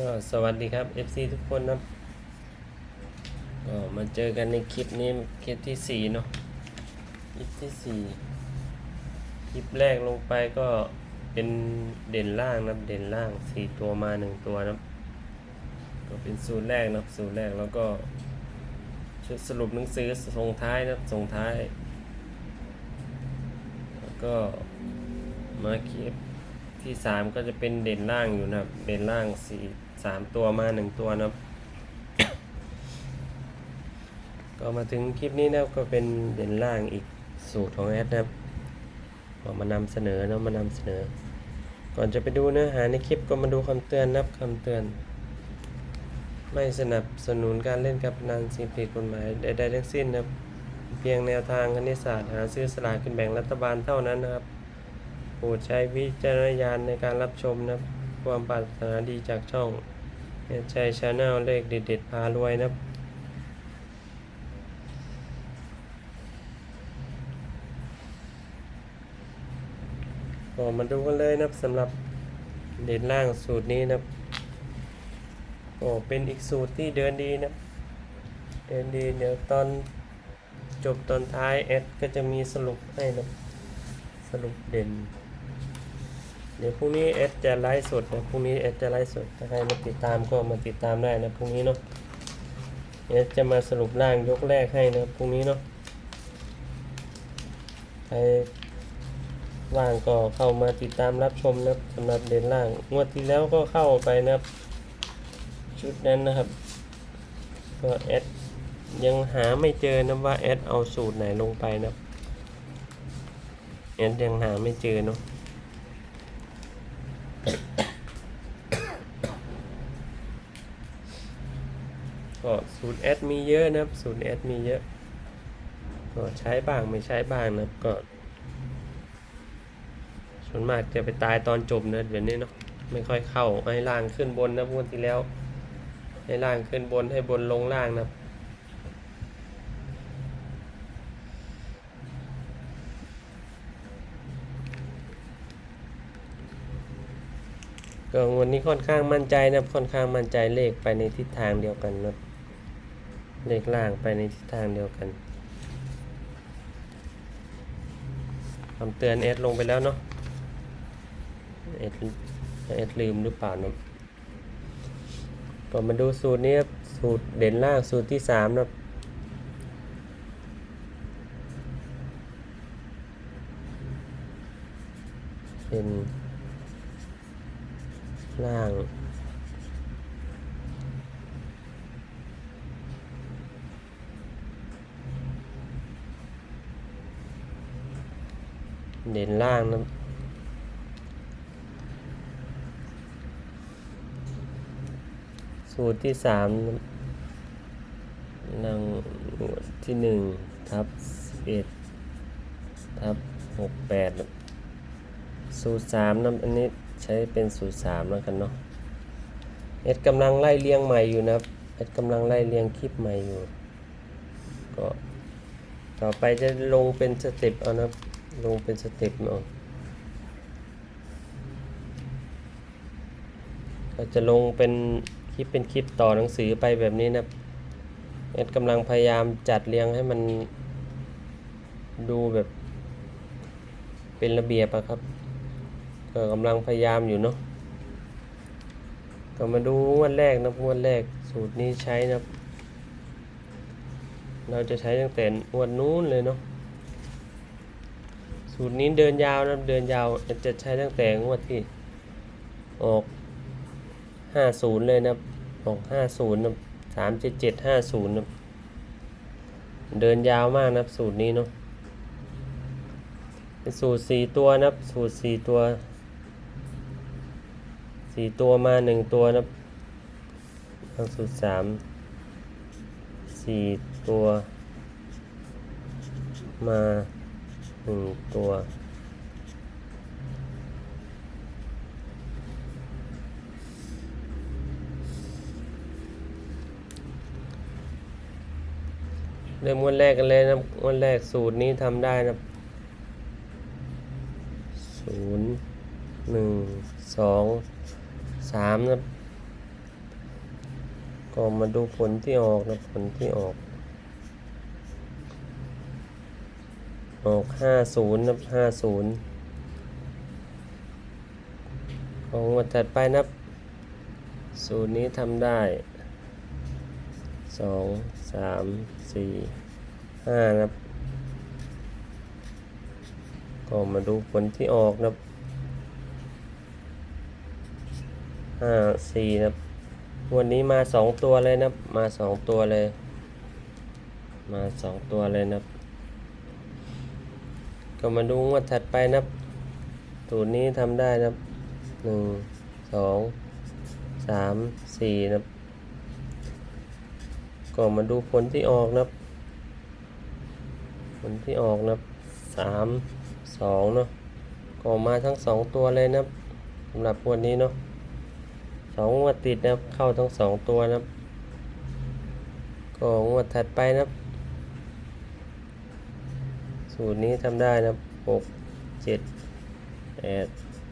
ก็สวัสดีครับ FC ทุกคนนะก็มาเจอกันในคลิปนี้คลิปที่สี่เนาะคลิปที่สี่คลิปแรกลงไปก็เป็นเด่นล่างนะเด่นล่างสี่ตัวมาหนึ่งตัวนะก็เป็นสูตรแรกนะสูตรแรกแล้วก็ชุดสรุปหนังสือส่งท้ายนะส่งท้าย แล้วก็มาคลิปที่สามก็จะเป็นเด่นล่างอยู่นะครับ เด่นล่างสี่ สามตัวมาหนึ่งตัวนะครับก็มาถึงคลิปนี้นะครับก็เป็นเด่นล่างอีกสูตรของแอดนะครับก็มานำเสนอเนาะมานำเสนอ ก่อนจะไปดูเนื้อหาในคลิปก็มาดูคำเตือนนะครับคำเตือน ไม่สนับสนุนการเล่นการพนันสิ่งผิดกฎหมายใดๆทั้งสิ้นนะครับเพียงแนวทางคณิตศาสตร์หาซื้อสลากกินแบ่งรัฐบาลเท่านั้นนะครับโปรดใช้วิจารณญาณในการรับชมนะครับความปรารถนาดีจากช่อง เอชัยชาแนลเลขเด็ดๆพารวยนะครับก็มาดูกันเลยนะครับสำหรับเด่นล่างสูตรนี้นะครับเป็นอีกสูตรที่เดินดีนะ เดินดีเดี๋ยวตอนจบตอนท้ายแอดก็จะมีสรุปให้นะครับสรุปเด่น ดี๋ยวพรุ่งนี้เอสจะไลฟ์สดนะพรุ่งนี้เอสจะไลฟ์สดถ้าใครมาติดตามก็มาติดตามได้นะพรุ่งนี้เนาะเอสจะมาสรุปร่างยกแรกให้นะพรุ่งนี้เนาะใครว่างก็เข้ามาติดตามรับชมนะสำหรับเด่นล่างงวดที่แล้วก็เข้าไปนะชุดนั้นนะครับก็เอสยังหาไม่เจอนะว่าเอสเอาสูตรไหนลงไปนะเอ็นยังหาไม่เจอเนาะ ก็สูตรแอดมีเยอะนะครับสูตรแอดมีเยอะ ก็ใช้บ้างไม่ใช้บ้างนะครับก็ส่วนมากจะไปตายตอนจบนะเดี๋ยวนี้เนาะไม่ค่อยเข้าให้ล่างขึ้นบนนะพวกที่แล้ว ให้ล่างขึ้นบนให้บนลงล่างนะก็วันนี้ค่อนข้างมั่นใจนะค่อนข้างมั่นใจเลขไปในทิศทางเดียวกันนะ เลขล่างไปในทิศทางเดียวกันคำเตือนเอสลงไปแล้วเนาะเอสเอสลืมหรือเปล่านะก็มาดูสูตรนี้ครับสูตรเด่นล่างสูตรที่สามนะเป็นล่าง เด่นล่างนะสูตรที่สามนะนางที่หนึ่งทับสิบเอ็ดทับหกแปดสูตรสามนะอันนี้ใช้เป็นสูตรสามแล้วกันเนาะเอ็ดกำลังไล่เรียงใหม่อยู่นะครับเอ็ดกำลังไล่เรียงคลิปใหม่อยู่ ก็ต่อไปจะลงเป็นสเต็ปเอานะครับ ลงเป็นสเต็ปเอาก็จะลงเป็นคลิปเป็นคลิปต่อหนังสือไปแบบนี้นะเอ็ดกำลังพยายามจัดเรียงให้มันดูแบบเป็นระเบียบอะครับก็กำลังพยายามอยู่เนาะก็มาดูงวดแรกนะงวดแรกสูตรนี้ใช้นะเราจะใช้ตั้งแต่งวดนู้นเลยเนาะ สูตรนี้เดินยาวนะเดินยาวจะใช้ตั้งแต่งวดที่ออก 50 เลยนะออก 50 นะ377 50 นะ เดินยาวมากนะสูตรนี้เนาะเป็นสูตรสี่ตัวนับสูตรสี่ตัวสี่ตัวมาหนึ่งตัวนับทางสูตรสามสี่ตัวมา หนึ่งตัว เริ่มงวันแรกกันเลยนะครับงวันแรกสูตรนี้ทำได้นะศูนย์หนึ่งสองสามนะก็มาดูผลที่ออกนะผลที่ออก ออกห้าศูนย์นับห้าศูนย์ของวันถัดไปนับศูนย์นี้ทำได้สองสามสี่ห้านับ ก็มาดูผลที่ออกนับห้าสี่นับ วันนี้มาสองตัวเลยนับ มาสองตัวเลย มาสองตัวเลยนับ ก็มาดูงวดถัดไปนับสูตรนี้ทำได้นับหนึ่งสองสามสี่นับก็มาดูผลที่ออกนับ ผลที่ออกนับสามสองเนาะก็มาทั้งสองตัวเลยนับสำหรับวันนี้เนาะสองงวดติดนะครับเข้าทั้งสองตัวนับก็งวดถัดไปนับ สูตรนี้ทำได้นะหกเจ็ดแปด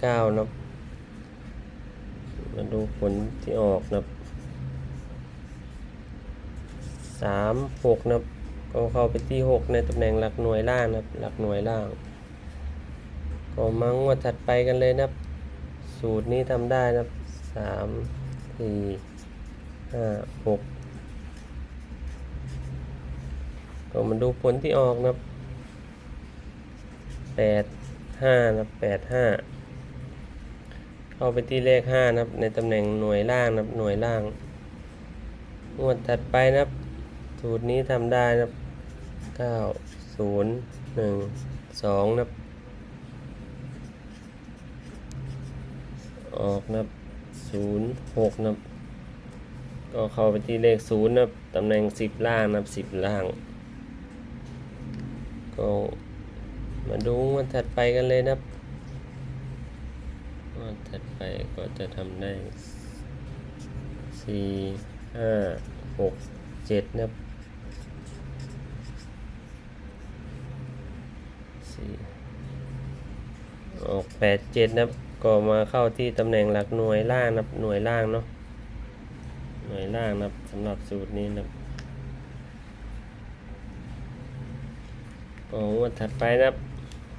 เก้านะครับมาดูผลที่ออกนะสามหกนะก็เข้าไปที่หกในตำแหน่งหลักหน่วยล่างนะหลักหน่วยล่าง ก็มังว่าถัดไปกันเลยนะสูตรนี้ทำได้นะสามสี่ห้าหกก็มาดูผลที่ออกนะครับ แปดห้านะแปดห้าเข้าไปที่เลขห้านะครับ ในตำแหน่งหน่วยล่างนะครับหน่วยล่างงวดถัดไปนะครับ สูตรนี้ทำได้นะครับเก้าศูนย์หนึ่งสองนะครับ ออกนะครับศูนย์หกนะครับ ก็เข้าไปที่เลขศูนย์นะครับตำแหน่งสิบล่างนะครับสิบล่าง ก็ มาดูวันถัดไปกันเลยนะครับงวันถัดไปก็จะทำได้สี่ห้าหกเจ็ดนะสี่ออกแปดเจ็ดนะก็มาเข้าที่ตำแหน่งหลักหน่วยล่างนะหน่วยล่างเนาะหน่วยล่างนะสำหรับสูตรนี้นะครับก็งวดถัดไปนะครับ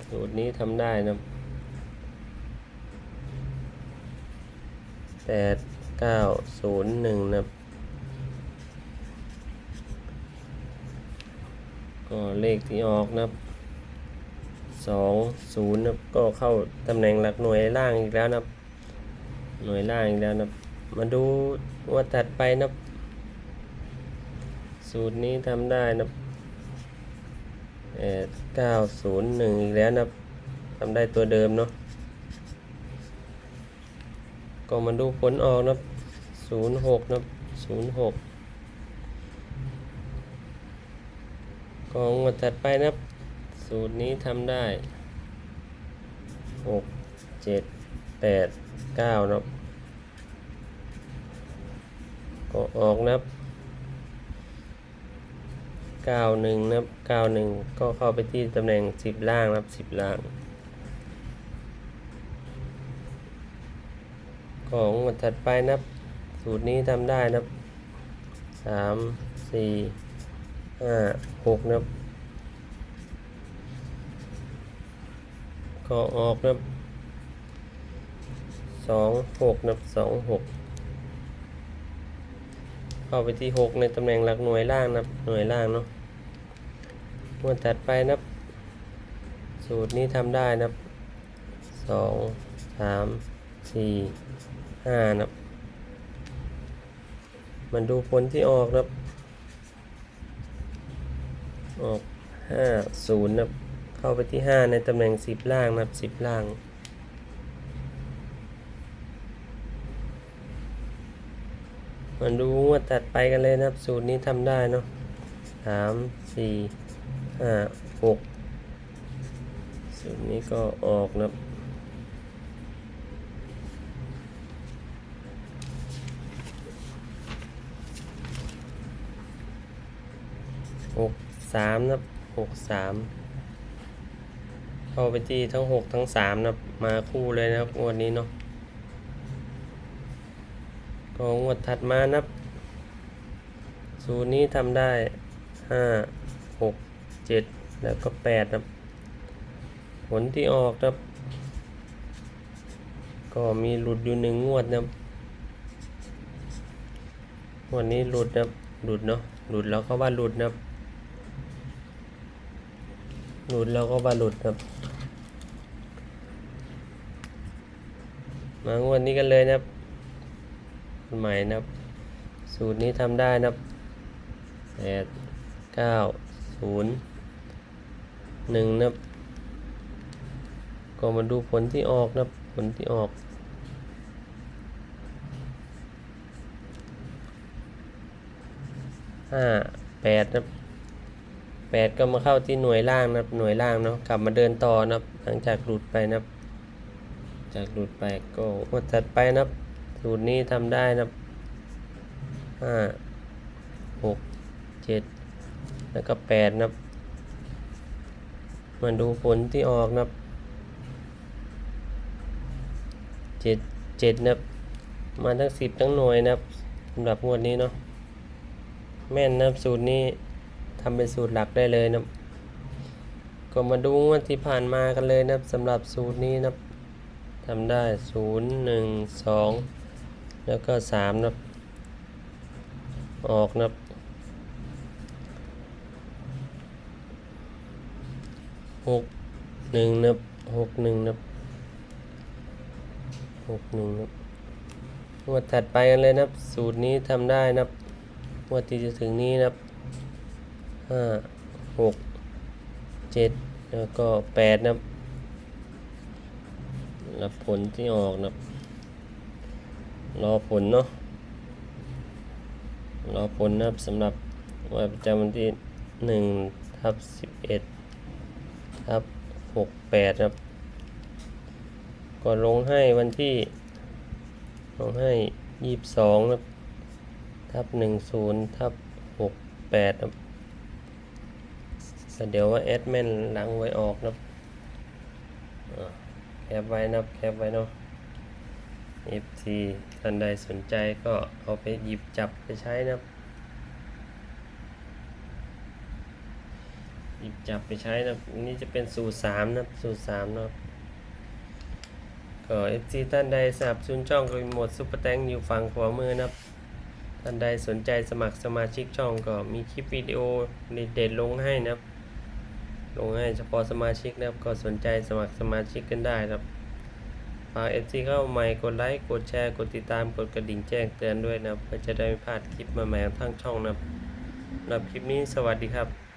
สูตรนี้ทำได้นับแปดเก้าศูนย์หนึ่งนับก็เลขที่ออกนับสองศูนย์นับก็เข้าตำแหน่งหลักหน่วยล่างอีกแล้วนับหน่วยล่างอีกแล้วนับมาดูงวดถัดไปนับสูตรนี้ทำได้นะ ครับแปดเก้าศูนย์หนึ่งอีกแล้วนะทำได้ตัวเดิมเนาะก็มาดูผลออกนะศูนย์หกนะศูนย์หกก็งวดถัดไปนะครับสูตรนี้ทำได้หกเจ็ดแปดเก้านะก็ออกนะ ครับเก้าหนึ่งนะครับเก้าหนึ่งก็เข้าไปที่ตำแหน่งสิบล่างนะครับสิบล่าง ของวันถัดไปนะครับ สูตรนี้ทำได้นะครับสามสี่ห้าหกนะครับ ก็ออกนะครับสองหกนะครับสองหกเข้าไปที่หกในตำแหน่งหลักหน่วยล่างนับหน่วยล่างเนาะ วดถัดไปนะสูตรนี้ทำได้นับสองสามสี่ห้านะมันดูผลที่ออกนะออกห้าศูนย์นะเข้าไปที่ห้าในตำแหน่งสิบล่างนะสิบล่างมาดูงวดตัดไปกันเลยนะครับ สูตรนี้ทำได้เนาะสามสี่ ห้าหกสูตรนี้ก็ออกนะครับหกสามนะครับหกสามเข้าไปที่ทั้งหกทั้งสามนะครับมาคู่เลยนะครับงวดนี้เนาะก็งวดถัดมานับสูตรนี้ทำได้ห้าหก เจ็ดแล้วก็แปดครับ ผลที่ออกครับ ก็มีหลุดอยู่หนึ่งงวดนะครับวันนี้หลุดนะหลุดเนาะหลุดแล้วก็ว่าหลุดนะหลุดแล้วก็ว่าหลุดครับ มางวดนี้กันเลยนะครับใหม่นะครับ สูตรนี้ทำได้นะครับแปดเก้าศูนย์ หนึ่งนะครับก็มาดูผลที่ออกนะผลที่ออกห้าแปดนะแปดก็มาเข้าที่หน่วยล่างนะหน่วยล่างเนาะกลับมาเดินต่อนะหลังจากหลุดไปนะจากหลุดไปก็งวดถัดไปนะสูตรนี้ทำได้นะห้าหกเจ็ดแล้วก็แปดนะ มาดูผลที่ออกนะครับเจ็ดเจ็ดนะครับ มาทั้งสิบทั้งหน่วยนะครับสำหรับงวดนี้เนาะแม่นนะครับสูตรนี้ทำเป็นสูตรหลักได้เลยนะครับก็มาดูงวดที่ผ่านมากันเลยนะครับสำหรับสูตรนี้นะครับทำได้ศูนย์หนึ่งสองแล้วก็สามนะครับออกนะครับ หกหนึ่งนับหกหนึ่งนับหกหนึ่งนับงวดถัดไปกันเลยนะครับ สูตรนี้ทำได้นะครับงวดที่จะถึงนี้นะครับห้าหกเจ็ดแล้วก็แปดนะครับรับผลที่ออกนะครับรอผลเนาะรอผลนะครับสำหรับวันประจำวันที่หนึ่งทับสิบเอ็ด ทับหกแปดครับก็ลงให้วันที่ ลงให้ยี่สิบสองครับ ทับหนึ่งศูนย์ทับหกแปดครับแต่เดี๋ยวว่าแอดแม่นหลังไว้ออกนะครับแคปไว้นะครับแคปไว้เนาะ FT ท่านใดสนใจก็เอาไปหยิบจับไปใช้นะครับ ห ยิบจับไปใช้นะนี่จะเป็นสูตรสามนะสูตรสามนะครับก็ FT ท่านใดสนับสนุนช่องก็มีโหมดซุปเปอร์แตงอยู่ฝั่งขวามือนะท่านใดสนใจสมัครสมาชิกช่องก็มีคลิปวิดีโอเด็ดๆลงให้นะครับ ลงให้เฉพาะสมาชิกนะครับก็สนใจสมัครสมาชิกกันได้นะครับฝากเอฟซีเข้าใหม่กดไลค์กดแชร์กดติดตามกดกระดิ่งแจ้งเตือนด้วยนะเพื่อจะได้ไม่พลาดคลิปใหม่ๆของทางช่องนะสำหรับคลิปนี้สวัสดีครับ